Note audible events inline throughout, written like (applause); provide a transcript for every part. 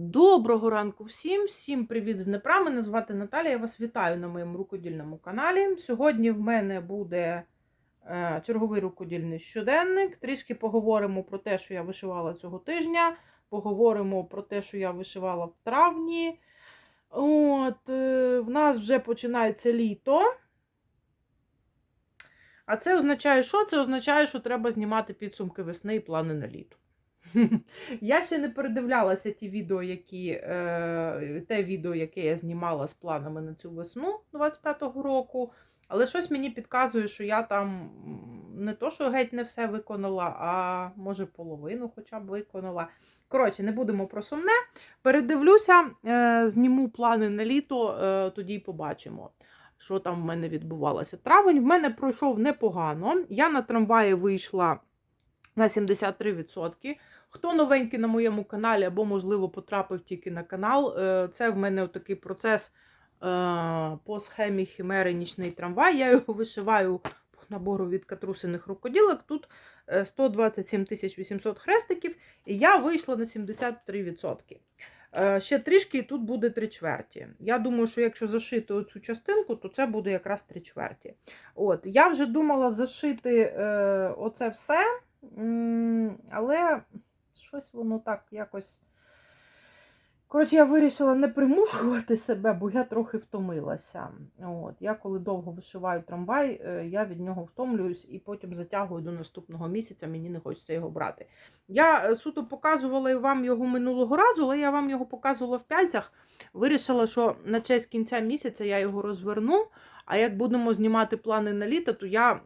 Доброго ранку всім, всім привіт з Днепра. Мене звати Наталія. Я вас вітаю на моєму рукодільному каналі. Сьогодні в мене буде е, черговий рукодільний щоденник. Трішки поговоримо про те, що я вишивала цього тижня. Поговоримо про те, що я вишивала в травні. От, е, В нас вже починається літо. А це означає, що? Це означає, що треба знімати підсумки весни і плани на літо. (laughs) Я ще не передивлялася ті відео, які, е, те відео, яке я знімала з планами на цю весну 25-го року. Але щось мені підказує, що я там не то, що геть не все виконала, а може половину хоча б виконала. Коротше, не будемо про сумне. Передивлюся, е, зніму плани на літо, е, тоді й побачимо, що там в мене відбувалося. Травень в мене пройшов непогано. Я на трамваї вийшла на 73%. Хто новенький на моєму каналі або, можливо, потрапив тільки на канал, е, це в мене такий процес е, по схемі Хімери нічний трамвай. Я його вишиваю по набору від катрусиних рукоділок. Тут е, 127 800 хрестиків, і я вийшла на 73%. Е, Ще трішки і тут буде три чверті. Я думаю, що якщо зашити оцю частинку, то це буде якраз три чверті. От, Я вже думала зашити е, оце все, але щось воно так якось. Коротше, я вирішила не примушувати себе, бо я трохи втомилася. От, Я коли довго вишиваю трамвай, е, я від нього втомлююсь і потім затягую до наступного місяця, мені не хочеться його брати. Я е, суто показувала вам його минулого разу, але я вам його показувала в пяльцях. Вирішила, що на честь кінця місяця я його розверну. А як будемо знімати плани на літо, то я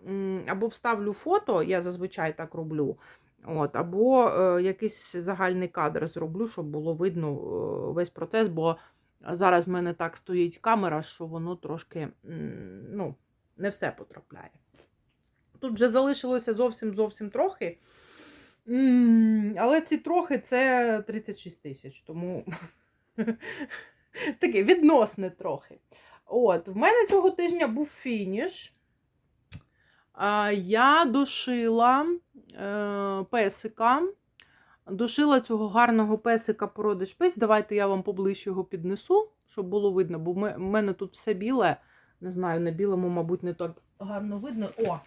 або вставлю фото, я зазвичай так роблю. От, Або е, якийсь загальний кадр зроблю, щоб було видно е, весь процес, бо зараз в мене так стоїть камера, що воно трошки ну, не все потрапляє. Тут вже залишилося зовсім зовсім трохи. Але ці трохи це 36 тисяч, тому (laughs) таке відносне трохи. От, В мене цього тижня був фініш. Я дошила песика. Дошила цього гарного песика породи шпиць. Давайте я вам поближче його піднесу, щоб було видно, бо в мене тут все біле. Не знаю, на білому, мабуть, не так гарно видно. О,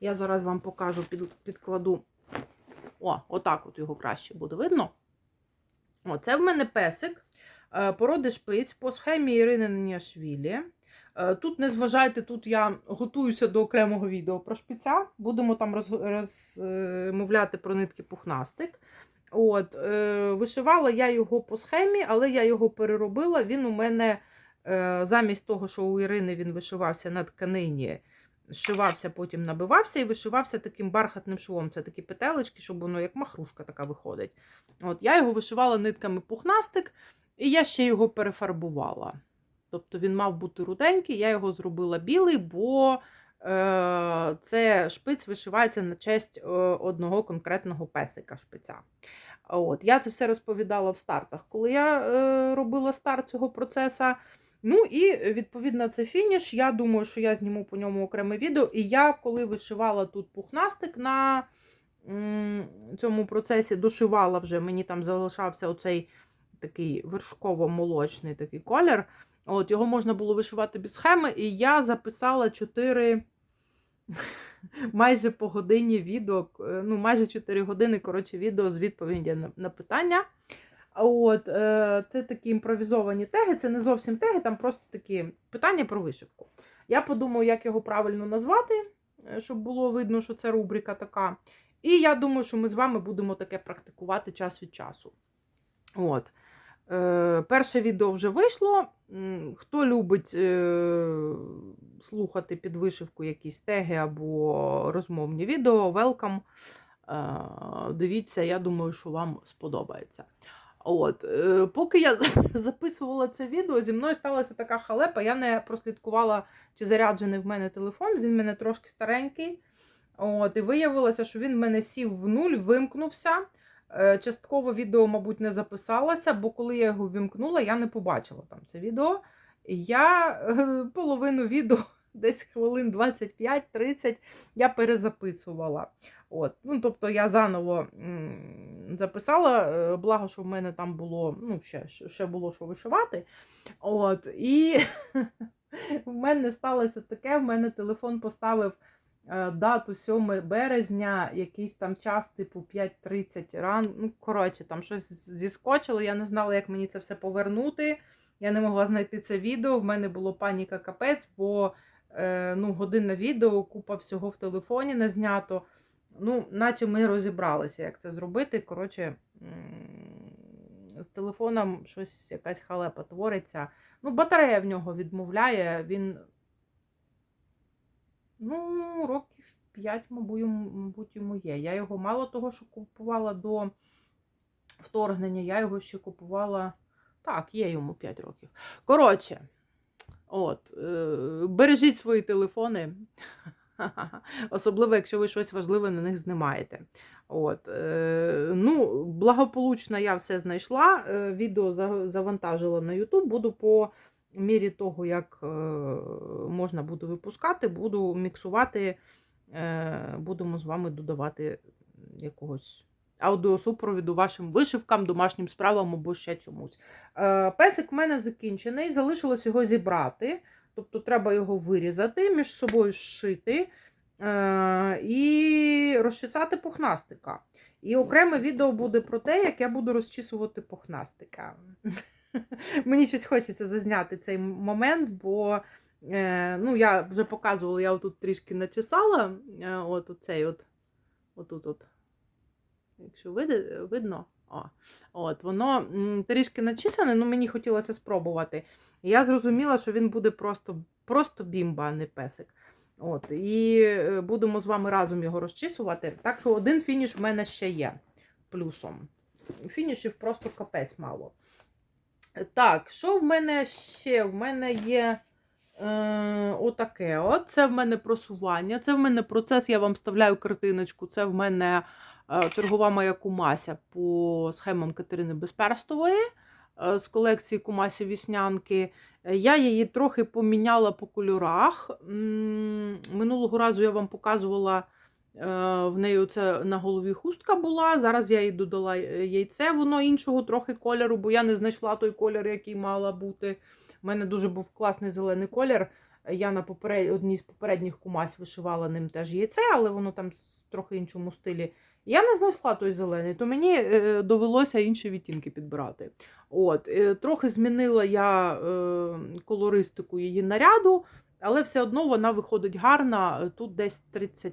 я зараз вам покажу, під, підкладу. О, отак от його краще буде видно. О, це в мене песик е, породи шпиць по схемі Ірини Неніашвілі. Е, Тут не зважайте, тут я готуюся до окремого відео про шпиця. Будемо там розмовляти про нитки пухнастик. От, е, Вишивала я його по схемі, але я його переробила. Він у мене е, замість того, що у Ірини він вишивався на тканині, зшивався, потім набивався і вишивався таким бархатним швом. Це такі петелечки, щоб воно як махрушка така виходить. От, Я його вишивала нитками пухнастик, і я ще його перефарбувала. Тобто він мав бути руденький, я його зробила білий, бо е, це шпиць вишивається на честь е, одного конкретного песика шпиця. От, Я це все розповідала в стартах, коли я е, робила старт цього процесу. Ну і відповідно це фініш. Я думаю, що я зніму по ньому окреме відео. І я, коли вишивала тут пухнастик на цьому процесі, дошивала вже, мені там залишався оцей такий вершково-молочний такий колір. От, Його можна було вишивати без схеми, і я записала 4 майже по годині відео, ну, майже 4 години коротше, відео з відповіді на, на питання. От, е, Це такі імпровізовані теги, це не зовсім теги, там просто такі питання про вишивку. Я подумаю, як його правильно назвати, е, щоб було видно, що це рубрика така. І я думаю, що ми з вами будемо таке практикувати час від часу. От. Е, Перше відео вже вийшло. Хто любить е, слухати під вишивку якісь теги або розмовні відео. Е, дивіться, я думаю, що вам сподобається. От, е, Поки я (laughs) записувала це відео, зі мною сталася така халепа. Я не прослідкувала, чи заряджений в мене телефон, він в мене трошки старенький. От, І виявилося, що він в мене сів в нуль, вимкнувся. Е, Частково відео, мабуть, не записалося, бо коли я його вімкнула, я не побачила там це відео. Я е, половину відео, (laughs) десь хвилин 25-30, я перезаписувала. От. Ну, тобто я заново записала, е, благо, що в мене там було, ну, ще, ще було що вишивати. От. І (laughs) в мене сталося таке, в мене телефон поставив дату 7 березня, якийсь там час, типу 5.30 ран. Ну, коротше, там щось зіскочило, я не знала, як мені це все повернути. Я не могла знайти це відео. В мене було паніка капець, бо е, ну, годинне відео, купа всього в телефоні не знято. Ну, наче ми розібралися, як це зробити. Коротше, з телефоном щось якась халепа твориться. Ну, батарея в нього відмовляє, він. Ну, років 5, мабуть, йому- є. Я його мало того, що купувала до вторгнення, я його ще купувала. Так, є йому 5 років. Коротше, от, е, бережіть свої телефони. (laughs) Особливо, якщо ви щось важливе на них знімаєте. От, е, ну, благополучно я все знайшла. Е, відео завантажила на YouTube. Буду по мірі того, як е, можна буде випускати, буду міксувати, е, будемо з вами додавати якогось аудіосупровіду вашим вишивкам, домашнім справам або ще чомусь. Е, Песик в мене закінчений, залишилось його зібрати. Тобто треба його вирізати, між собою зшити е, і розчесати пухнастика. І окреме відео буде про те, як я буду розчісувати пухнастика. (laughs) Мені щось хочеться зазняти цей момент, бо е, ну, я вже показувала, я отут трішки начесала. Е, от оцей от, отут от. Якщо видно, о, от, воно трішки начисане, ну мені хотілося спробувати. Я зрозуміла, що він буде просто, просто бімба, а не песик. От, і е, будемо з вами разом його розчісувати. Так що один фініш в мене ще є плюсом. Фінішів просто капець мало. Так, що в мене ще? В мене є е, отаке. От це в мене просування, це в мене процес, я вам вставляю картиночку. Це в мене е, торгова моя кумася по схемам Катерини Безперстової е, з колекції Кумасі Віснянки. Е, Я її трохи поміняла по кольорах. М, Минулого разу я вам показувала. Е, В неї оце на голові хустка була. Зараз я їй додала е, яйце, воно іншого трохи кольору, бо я не знайшла той колір, який мала бути. У мене дуже був класний зелений колір. Я на поперед... одній з попередніх кумась вишивала ним теж яйце, але воно там з трохи іншому стилі. Я не знайшла той зелений, то мені е, довелося інші відтінки підбирати. От, Трохи змінила я колористику її наряду, але все одно вона виходить гарна. Тут десь 35%,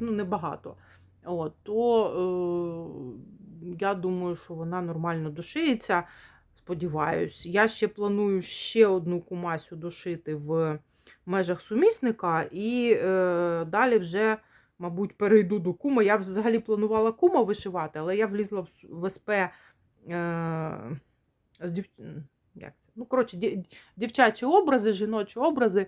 ну небагато. От, то е, я думаю, що вона нормально дошиється. Сподіваюсь, я ще планую ще одну кумасю дошити в межах сумісника, і е, далі вже, мабуть, перейду до кума. Я взагалі планувала кума вишивати, але я влізла в СП е, з дів... як це? Ну, коротше, дів- дівчачі образи, жіночі образи.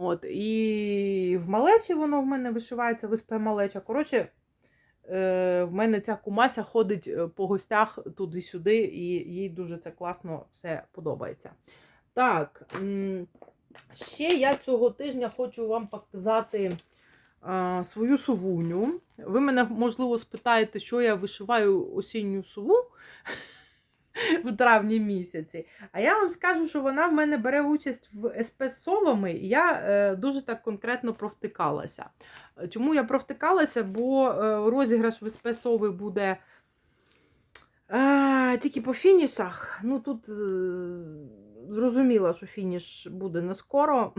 От, і в малечі воно в мене вишивається в малеча. Коротше, е, в мене ця кумася ходить е, по гостях туди-сюди, і їй дуже це класно все подобається. Так, ще я цього тижня хочу вам показати свою совуню. Ви мене, можливо, спитаєте, що я вишиваю осінню сову (laughs) в травні місяці. А я вам скажу, що вона в мене бере участь в СП з совами, і я е, дуже так конкретно провтикалася. Чому я провтикалася? Бо е, розіграш в СП сови буде е, тільки по фінішах. Ну тут е, зрозуміло, що фініш буде не скоро.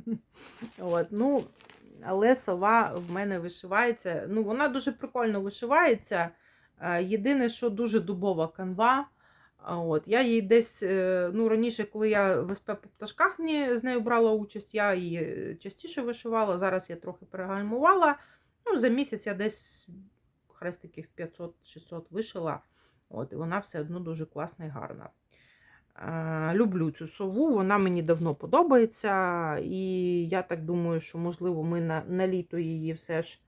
(laughs) От, ну, але сова в мене вишивається. Ну, вона дуже прикольно вишивається. Е, Єдине, що дуже дубова канва. От, я її десь, е, ну, раніше, коли я в СП по пташках з нею брала участь, я її частіше вишивала. Зараз я трохи перегальмувала. Ну, за місяць я десь хрестиків 500-600 вишила. От, і вона все одно дуже класна і гарна. Е, Люблю цю сову, вона мені давно подобається. І я так думаю, що, можливо, ми на, на літо її все ж.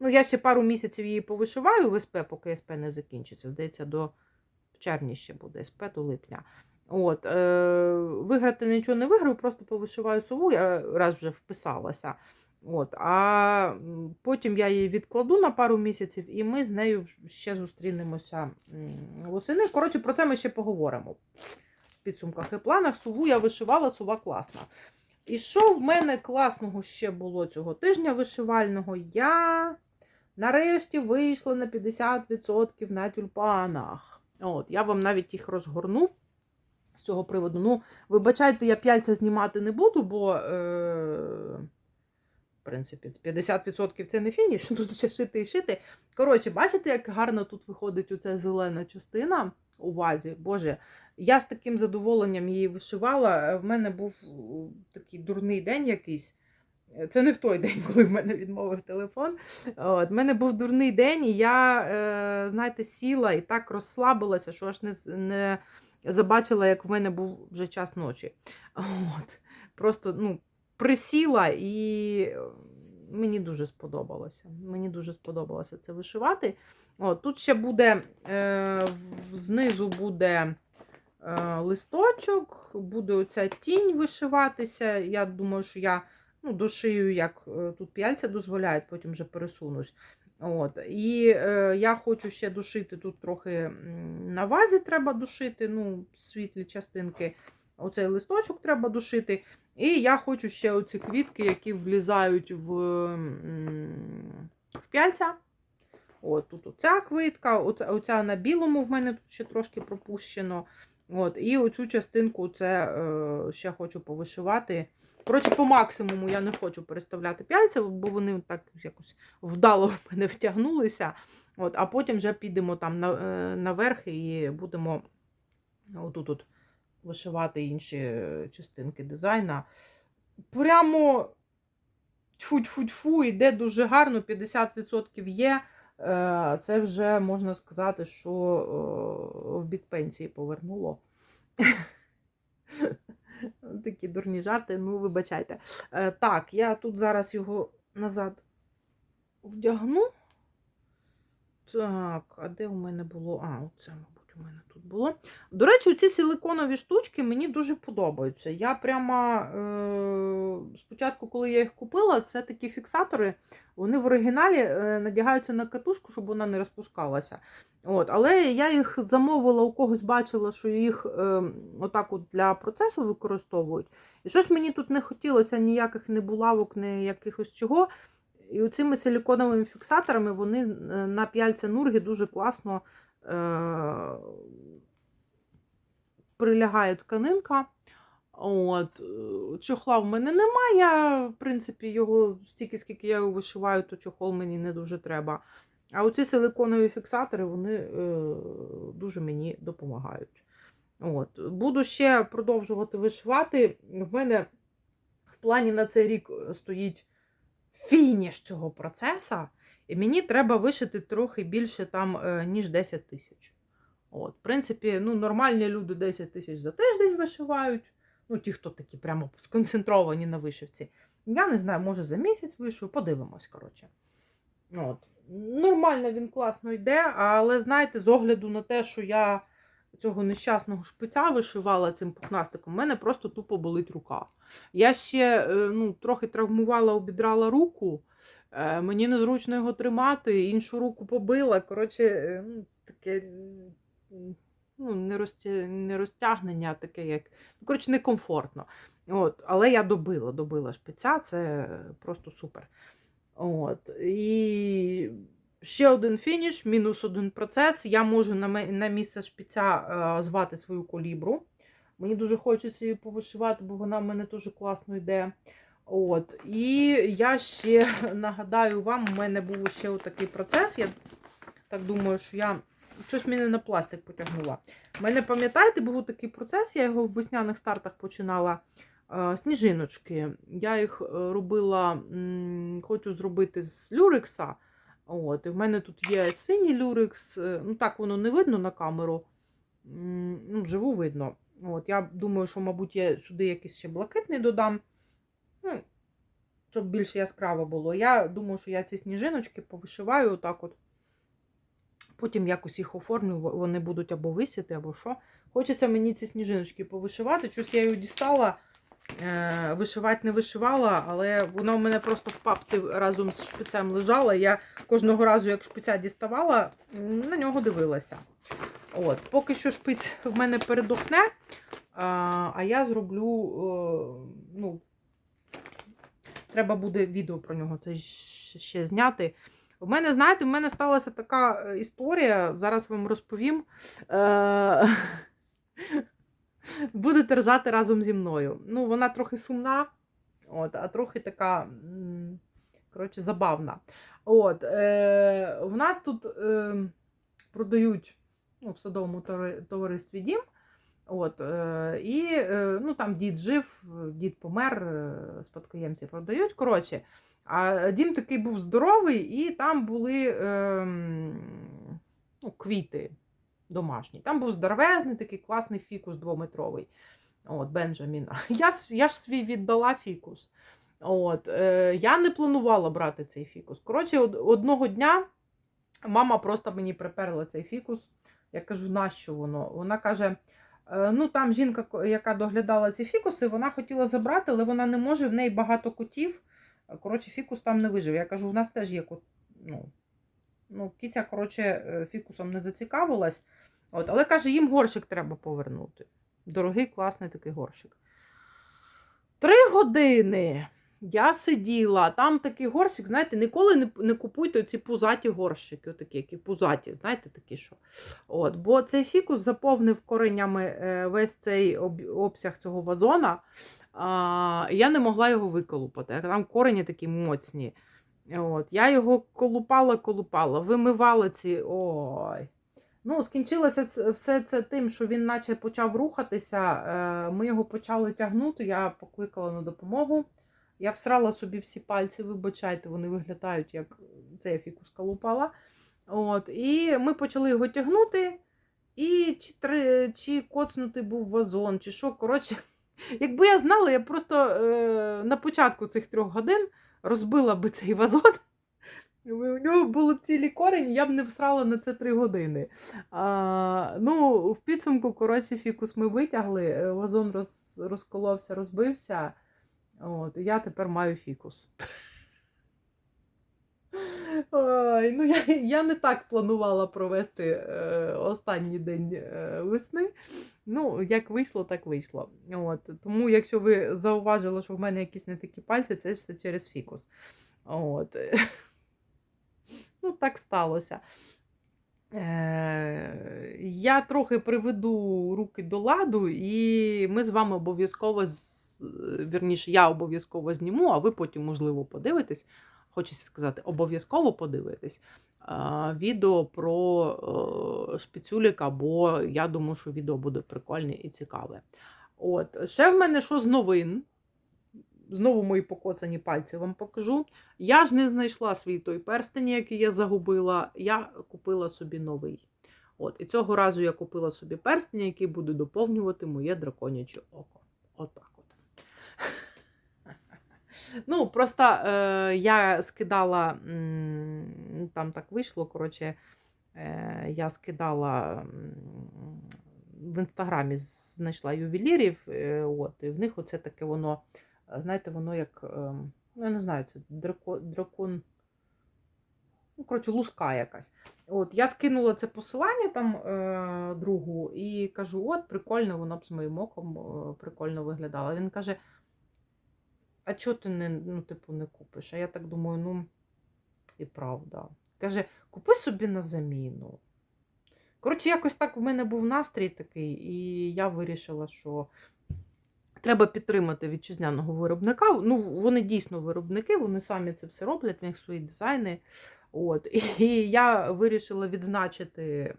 Ну, я ще пару місяців її повишиваю в СП, поки СП не закінчиться. Здається, до червні ще буде СП до липня. От, е, Виграти нічого не виграю, просто повишиваю сову, я раз вже вписалася. От, а потім я її відкладу на пару місяців, і ми з нею ще зустрінемося восени. Коротше, про це ми ще поговоримо в підсумках і планах. Суву я вишивала, сува класна. І що в мене класного ще було цього тижня вишивального? Я нарешті вийшла на 50% на тюльпанах. От, я вам навіть їх розгорну з цього приводу. Ну, вибачайте, я п'яльця знімати не буду, бо. Е- в принципі, 50% це не фініш, (laughs) тут ще шити і шити. Коротше, бачите, як гарно тут виходить оця зелена частина у вазі. Боже, я з таким задоволенням її вишивала. В мене був е, такий дурний день якийсь. Це не в той день, коли в мене відмовив телефон. От, в мене був дурний день, і я, е, знаєте, сіла і так розслабилася, що аж не, не забачила, як в мене був вже час ночі. От. Просто, ну, присіла і е, мені дуже сподобалося. Мені дуже сподобалося це вишивати. От, тут ще буде е, знизу буде листочок, буде оця тінь вишиватися. Я думаю, що я ну, дошию, як е, тут п'яльця дозволяють, потім вже пересунусь. От. І е, я хочу ще душити тут трохи на вазі треба душити, ну, світлі частинки. Оцей листочок треба душити. І я хочу ще оці квітки, які влізають в, в п'яльця. От тут оця квітка, оця, оця на білому в мене тут ще трошки пропущено. От, і оцю частинку це е, ще хочу повишивати. Коротше, по максимуму я не хочу переставляти п'яльця, бо вони так якось вдало (laughs) в мене втягнулися. От, а потім вже підемо там на, е, наверх і будемо отут от вишивати інші частинки дизайна. Прямо тьфу-тьфу-тьфу, іде дуже гарно, 50% є. Е, Це вже можна сказати, що е, в бік пенсії повернуло. (laughs) (laughs) Такі дурні жарти, ну, вибачайте. Е, Так, я тут зараз його назад вдягну. Так, а де у мене було? А, оце, мабуть, у мене тут було. До речі, ці силиконові штучки мені дуже подобаються. Я прямо е, спочатку, коли я їх купила, це такі фіксатори. Вони в оригіналі е, надягаються на катушку, щоб вона не розпускалася. От, але я їх замовила, у когось бачила, що їх е, отак от для процесу використовують. І щось мені тут не хотілося ніяких не булавок, ні якихось чого. І оцими силіконовими фіксаторами вони е, на п'яльця нурги дуже класно е, прилягає тканинка. От, е, чохла в мене немає. В принципі, його стільки, скільки я його вишиваю, то чохол мені не дуже треба. А оці силиконові фіксатори вони е, дуже мені допомагають. От. Буду ще продовжувати вишивати. В мене в плані на цей рік стоїть фініш цього процесу, і мені треба вишити трохи більше там, е, ніж 10 тисяч. От, В принципі, ну, нормальні люди 10 тисяч за тиждень вишивають. Ну, ті, хто такі прямо сконцентровані на вишивці. Я не знаю, може за місяць вишию, подивимось, коротше. От. Нормально він класно йде, але знаєте, з огляду на те, що я цього нещасного шпиця вишивала цим пухнастиком, у мене просто тупо болить рука. Я ще е, ну, трохи травмувала, обідрала руку, е, мені незручно його тримати, іншу руку побила. Коротше, е, ну, таке ну, не, розтя... не розтягнення, а таке як. Ну, коротше, некомфортно. От, але я добила, добила шпиця, це просто супер. От. І ще один фініш, мінус один процес. Я можу на, на місце шпиця е, звати свою колібру. Мені дуже хочеться її повишивати, бо вона в мене дуже класно йде. От. І я ще (laughs) нагадаю вам, у мене був ще отакий процес. Я так думаю, що я щось мене на пластик потягнула. У мене, пам'ятаєте, був такий процес, я його в весняних стартах починала. е, Сніжиночки. Я їх е, робила, хочу зробити з люрекса. От, і в мене тут є синій люрекс. е, Ну так воно не видно на камеру. Ну, живу видно. От, я думаю, що, мабуть, я сюди якийсь ще блакитний додам. Ну, щоб більш яскраво було. Я думаю, що я ці сніжиночки повишиваю отак от. Потім якось їх оформлю, вони будуть або висіти, або що. Хочеться мені ці сніжиночки повишивати. Щось я її дістала. Е, Вишивати не вишивала, але вона у мене просто в папці разом з шпицем лежала. Я кожного разу, як шпиця діставала, на нього дивилася. От, Поки що шпиць в мене передохне, а, а я зроблю, е, ну, треба буде відео про нього це ще зняти. У мене, знаєте, в мене сталася така е, історія, зараз вам розповім. Е, (laughs) Буде терзати разом зі мною. Ну, вона трохи сумна, от, а трохи така, коротше, забавна. От, е, в нас тут е, продають ну, в садовому товари- товаристві дім. От, е, і е, ну, там дід жив, дід помер, е, спадкоємці продають. Коротше, а дім такий був здоровий, і там були ем, ну, квіти домашні. Там був здоровезний такий класний фікус двометровий. От, Бенджамін. (laughs) Я, я ж свій віддала фікус. От, е, я не планувала брати цей фікус. Коротше, од- одного дня мама просто мені приперла цей фікус. Я кажу, нащо воно? Вона каже: «Е, ну там жінка, яка доглядала ці фікуси, вона хотіла забрати, але вона не може, в неї багато котів. Коротше, фікус там не вижив. Я кажу, у нас теж є кот. Ну, ну, кіця, коротше, е, фікусом не зацікавилась. От, але каже, їм горщик треба повернути. Дорогий, класний такий горщик. Три години я сиділа, там такий горщик, знаєте, ніколи не, не купуйте ці пузаті горщики, отакі, які пузаті, знаєте, такі що. От, бо цей фікус заповнив коренями е, весь цей об, обсяг цього вазона. А, я не могла його виколупати. Там корені такі моцні. От, я його колупала, колупала, вимивала ці. Ой. Ну, скінчилося все це тим, що він наче почав рухатися. е, Ми його почали тягнути. Я покликала на допомогу. Я всрала собі всі пальці, вибачайте, вони виглядають, як це я фікус колупала. От, і ми почали його тягнути. І чи, три, чи коцнутий був вазон, чи що. Коротше, (laughs) якби я знала, я просто е, на початку цих трьох годин розбила би цей вазон. У нього були цілі корені, я б не всрала на це три години. А, ну, в підсумку, коротше, фікус ми витягли, е, вазон роз, розколовся, розбився. От, я тепер маю фікус. Ой, ну я, я не так планувала провести е, останній день е, весни. Ну, як вийшло, так вийшло. От, тому, якщо ви зауважили, що в мене якісь не такі пальці, це все через фікус. От. (laughs) Ну, так сталося. Е, я трохи приведу руки до ладу, і ми з вами обов'язково, вірніше, я обов'язково зніму, а ви потім, можливо, подивитесь. Хочеться сказати, обов'язково подивитесь відео про е, шпицюліка, бо я думаю, що відео буде прикольне і цікаве. От, ще в мене що з новин. Знову мої покоцані пальці вам покажу. Я ж не знайшла свій той перстень, який я загубила. Я купила собі новий. От, і цього разу я купила собі перстень, який буде доповнювати моє драконяче око. Отак от. Ну, просто е, я скидала, там так вийшло, коротше, е, я скидала в інстаграмі, знайшла ювелірів, е, от, і в них оце таке воно, знаєте, воно як, е, ну, я не знаю, це драко, дракон. Ну, коротше, луска якась. От, я скинула це посилання там е, другу і кажу: от, прикольно, воно б з моїм оком е, прикольно виглядало. Він каже: а чого ти не, ну, типу, не купиш? А я так думаю, ну, і правда. Каже, купи собі на заміну. Коротше, якось так в мене був настрій такий, і я вирішила, що треба підтримати вітчизняного виробника. Ну, вони дійсно виробники, вони самі це все роблять, в них свої дизайни. От. (laughs) І я вирішила відзначити,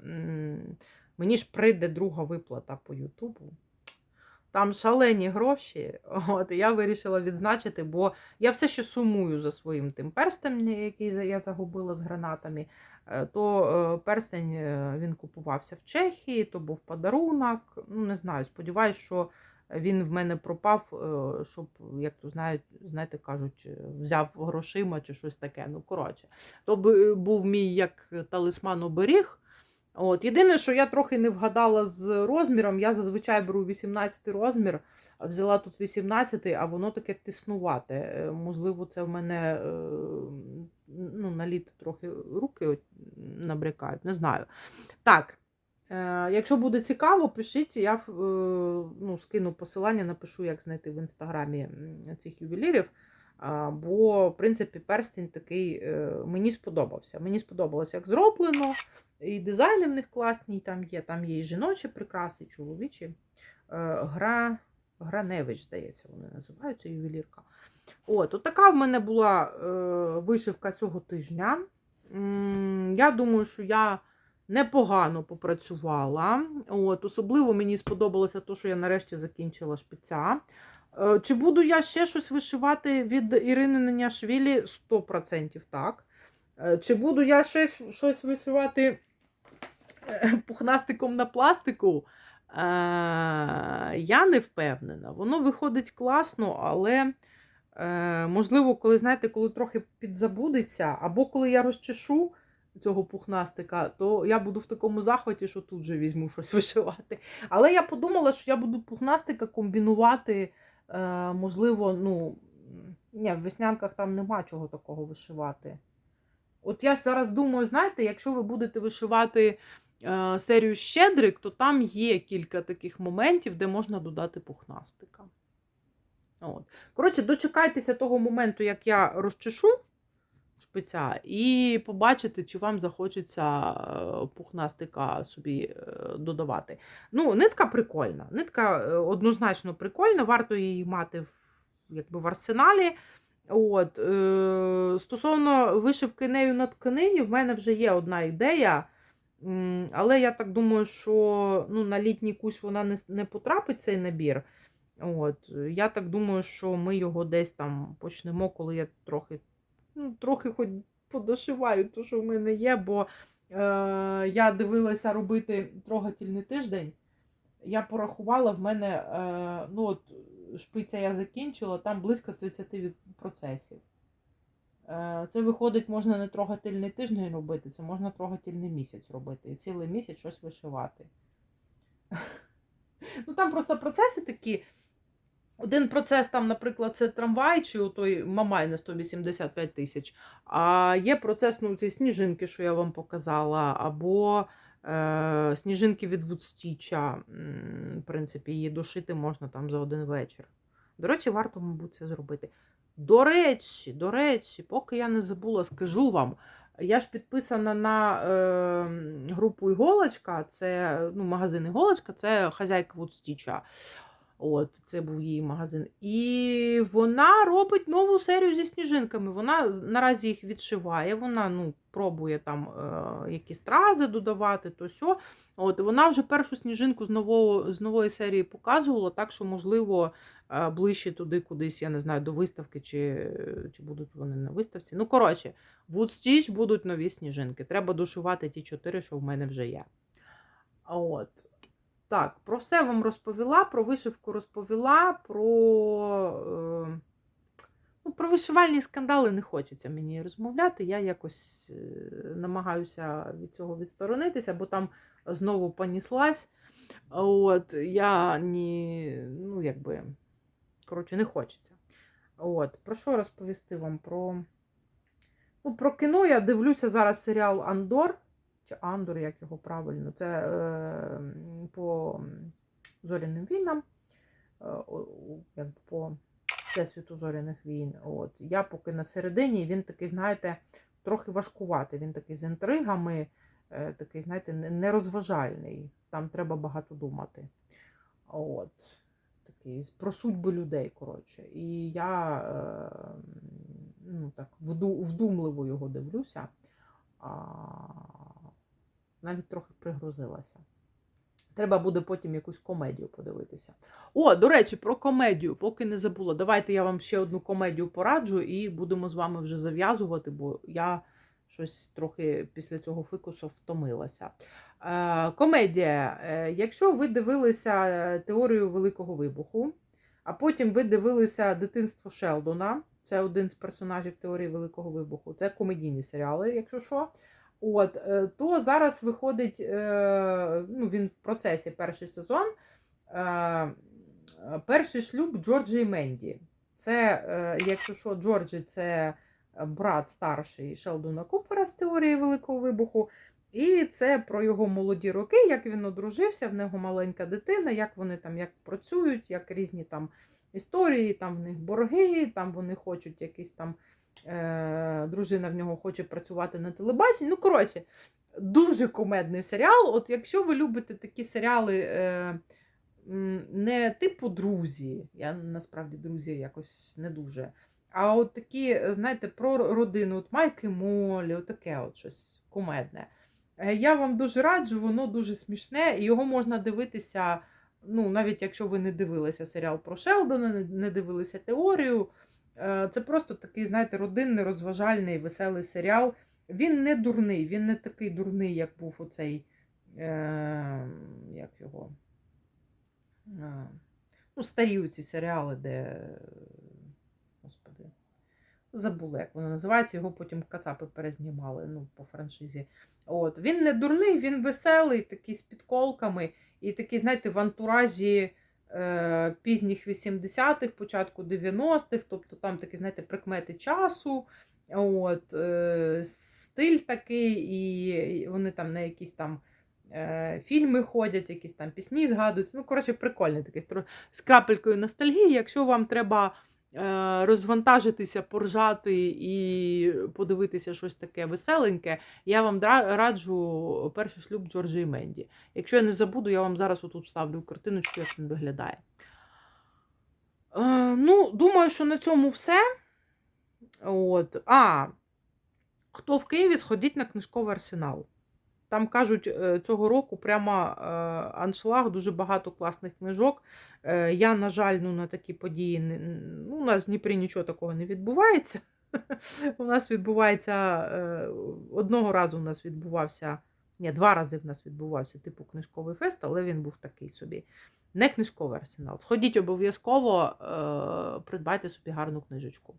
мені ж прийде друга виплата по Ютубу. Там шалені гроші. (laughs) От, я вирішила відзначити, бо я все ще сумую за своїм тим перстем, який я загубила з гранатами. Е, То е, перстень е, він купувався в Чехії, то був подарунок. Ну, не знаю, сподіваюсь, що він в мене пропав, щоб, як то знають, знаєте, кажуть, взяв грошима чи щось таке. Ну, коротше, то був мій як талисман оберіг. От. Єдине, що я трохи не вгадала з розміром, я зазвичай беру 18 розмір, взяла тут 18, а воно таке тиснувате. Е, Можливо, це в мене е, ну, на літо трохи руки набрякають, не знаю. Так, е, якщо буде цікаво, пишіть, я ну, скину посилання, напишу, як знайти в інстаграмі цих ювелірів. Бо, в принципі, перстень такий е, мені сподобався. Мені сподобалося, як зроблено. І дизайни в них класні, там є. Там є і жіночі прикраси, і чоловічі. Е, Гра, Граневич, здається, вони називаються ювелірка. От, от така в мене була е, вишивка цього тижня. Я думаю, що я непогано попрацювала. От, особливо мені сподобалося те, що я нарешті закінчила шпиця. Е, Чи буду я ще щось вишивати від Ірини Неняшвілі? 100% так. Е, Чи буду я щось, щось вишивати е, пухнастиком на пластику? Я не впевнена. Воно виходить класно, але можливо, коли, знаєте, коли трохи підзабудеться, або коли я розчешу цього пухнастика, то я буду в такому захваті, що тут же візьму щось (laughs) вишивати. Але я подумала, що я буду пухнастика комбінувати, можливо, ну, ні, в веснянках там нема чого такого вишивати. От я зараз думаю, знаєте, якщо ви будете вишивати е, серію Щедрик, то там є кілька таких моментів, де можна додати пухнастика. От. Коротше, дочекайтеся того моменту, як я розчешу шпиця, і побачите, чи вам захочеться е, пухнастика собі е, додавати. Ну, нитка прикольна. Нитка е, однозначно прикольна, варто її мати в, якби, в арсеналі. От, Стосовно вишивки нею на тканині, в мене вже є одна ідея. Але я так думаю, що ну, на літній кусь вона не, не потрапить цей набір. От, я так думаю, що ми його десь там почнемо, коли я трохи, ну, трохи хоч подошиваю те, що в мене є, бо е, я дивилася робити трогательний тиждень. Я порахувала, в мене е, ну, от, шпиця я закінчила, там близько 30 від процесів. Е, Це виходить, можна не трогательний тиждень робити, це можна трогательний місяць робити. І цілий місяць щось вишивати. (laughs) Ну там просто процеси такі. Один процес, там, наприклад, це трамвай, чи той Мамай на 185 тисяч. А є процес, ну, ці сніжинки, що я вам показала, або е, сніжинки від Вудстіча. В принципі, її дошити можна там за один вечір. До речі, варто, мабуть, це зробити. До речі, до речі, поки я не забула, скажу вам. Я ж підписана на е, групу Іголочка, це ну, магазин Іголочка, це хазяйка Вудстіча. От, це був її магазин. І вона робить нову серію зі сніжинками. Вона наразі їх відшиває, вона ну, пробує там е, якісь стрази додавати, то сьо. От, вона вже першу сніжинку з, нового, з нової серії показувала, так що, можливо, е, ближче туди кудись, я не знаю, до виставки, чи, чи будуть вони на виставці. Ну, коротше, в Woodstitch будуть нові сніжинки. Треба дошивати ті чотири, що в мене вже є. От. Так, про все вам розповіла, про вишивку розповіла, про, е, ну, про вишивальні скандали не хочеться мені розмовляти. Я якось е, намагаюся від цього відсторонитися, бо там знову поніслась. От, я ні, ну, якби, коротше, не хочеться. От, про що розповісти вам? Про, ну, про кіно я дивлюся зараз серіал Андор чи Андор, як його правильно, це е, по зоряним війнам, е, як по всесвіту зоряних війн. От. Я поки на середині, він такий, знаєте, трохи важкуватий. Він такий з інтригами, е, такий, знаєте, нерозважальний. Там треба багато думати. От. Такий про судьби людей, коротше. І я е, ну, так, вду- вдумливо його дивлюся. А, навіть трохи пригрузилася. Треба буде потім якусь комедію подивитися. О, до речі, про комедію, поки не забула. Давайте я вам ще одну комедію пораджу і будемо з вами вже зав'язувати, бо я щось трохи після цього фикусу втомилася. Е, комедія. Е, якщо ви дивилися е, теорію Великого Вибуху, а потім ви дивилися дитинство Шелдона, це один з персонажів теорії Великого Вибуху, це комедійні серіали, якщо що. От, е, то зараз виходить, е, ну, він в процесі перший сезон. е, Перший шлюб Джорджі і Менді. Це, якщо що, Джорджі це брат старший Шелдона Купера з теорії Великого вибуху. І це про його молоді роки, як він одружився, в нього маленька дитина, як вони там як працюють, як різні там історії, там в них борги, там вони хочуть якісь там. Е, дружина в нього хоче працювати на телебаченні. Ну, коротше, дуже кумедний серіал. От якщо ви любите такі серіали е, не типу друзі, я насправді друзі якось не дуже. А от такі, знаєте, про родину, от Майк і Молі, от таке от щось кумедне. Е, Я вам дуже раджу, воно дуже смішне, і його можна дивитися. Ну, навіть якщо ви не дивилися серіал про Шелдона, не дивилися теорію. Е, Це просто такий, знаєте, родинний, розважальний, веселий серіал. Він не дурний, він не такий дурний, як був оцей. Е, як його? Е, ну, старі ці серіали, де. Господи. Забула, як воно називається, його потім кацапи перезнімали ну, по франшизі. От. Він не дурний, він веселий, такий з підколками, і такий, знаєте, в антуражі пізніх 80-х, початку 90-х, тобто там такі, знаєте, прикмети часу. От, е, стиль такий, і вони там на якісь там е, фільми ходять, якісь там пісні згадуються. Ну, коротше, прикольний такий з крапелькою ностальгії. Якщо вам треба е, розвантажитися, поржати і подивитися щось таке веселеньке, я вам раджу перший шлюб Джорджі і Менді. Якщо я не забуду, я вам зараз отут ставлю картиночку, як він виглядає. Е, ну, думаю, що на цьому все. От. А, хто в Києві, сходіть на книжковий арсенал. Там кажуть, е, цього року прямо е, аншлаг, дуже багато класних книжок. Е, Я, на жаль, ну, на такі події ну, у нас в Дніпрі нічого такого не відбувається. (laughs) У нас відбувається одного разу у нас відбувався, ні, два рази в нас відбувався типу книжковий фест, але він був такий собі. Не книжковий арсенал. Сходіть обов'язково, придбайте собі гарну книжечку.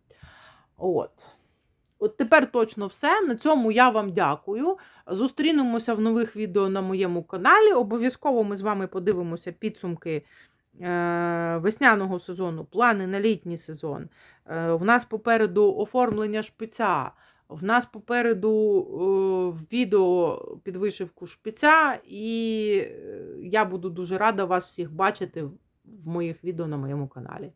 От. От тепер точно все. На цьому я вам дякую. Зустрінемося в нових відео на моєму каналі. Обов'язково ми з вами подивимося підсумки е, весняного сезону, плани на літній сезон. Е, в нас попереду оформлення шпиця. В нас попереду е, відео під вишивку шпиця, і я буду дуже рада вас всіх бачити в моїх відео на моєму каналі.